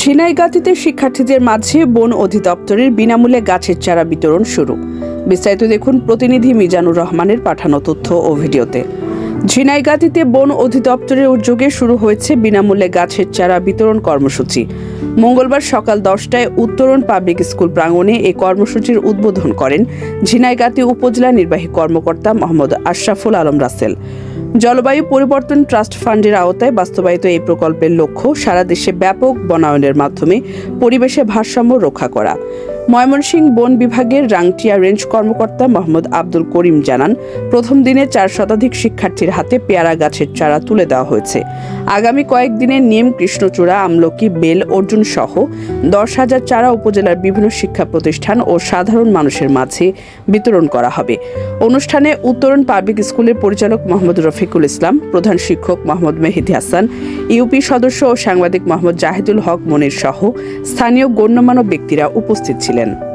ঝিনাইগাতিতে শিক্ষার্থীদের মাঝে বন অধিদপ্তরের বিনামূল্যে গাছের চারা বিতরণ শুরু। বিস্তারিত দেখুন প্রতিনিধি মিজানুর রহমানের পাঠানো তথ্য ও ভিডিওতে। ঝিনাইগাতিতে বন অধিদপ্তরের উদ্যোগে শুরু হয়েছে বিনামূল্যে গাছের চারা বিতরণ কর্মসূচি। মঙ্গলবার সকাল দশটায় উত্তরণ পাবলিক স্কুল প্রাঙ্গণে এই কর্মসূচির উদ্বোধন করেন ঝিনাইগাতি উপজেলা নির্বাহী কর্মকর্তা মোহাম্মদ আশরাফুল আলম রাসেল। জলবায়ু পরিবর্তন ট্রাস্ট ফান্ডের আওতায় বাস্তবায়িত এই প্রকল্পের লক্ষ্য সারা দেশে ব্যাপক বনায়নের মাধ্যমে পরিবেশের ভারসাম্য রক্ষা করা। ময়মনসিংহ বন বিভাগের রাংটিয়া রেঞ্জ কর্মকর্তা মোহাম্মদ আব্দুল করিম জানান, প্রথম দিনে চার শতাধিক শিক্ষার্থীর হাতে পেয়ারা গাছের চারা তুলে দেওয়া হয়েছে। আগামী কয়েকদিনে নিম, কৃষ্ণচূড়া, আমলকি, বেল, অর্জুন সহ দশ হাজার চারা উপজেলার বিভিন্ন শিক্ষা প্রতিষ্ঠান ও সাধারণ মানুষের মাঝে বিতরণ করা হবে। অনুষ্ঠানে উত্তরণ পাবলিক স্কুলের পরিচালক মোহাম্মদ রফিকুল ইসলাম, প্রধান শিক্ষক মোহাম্মদ মেহেদি হাসান, ইউপি সদস্য ও সাংবাদিক মোহাম্মদ জাহিদুল হক মনির সহ স্থানীয় গণ্যমান্য ব্যক্তিরা উপস্থিত ছিলেন। Thailand.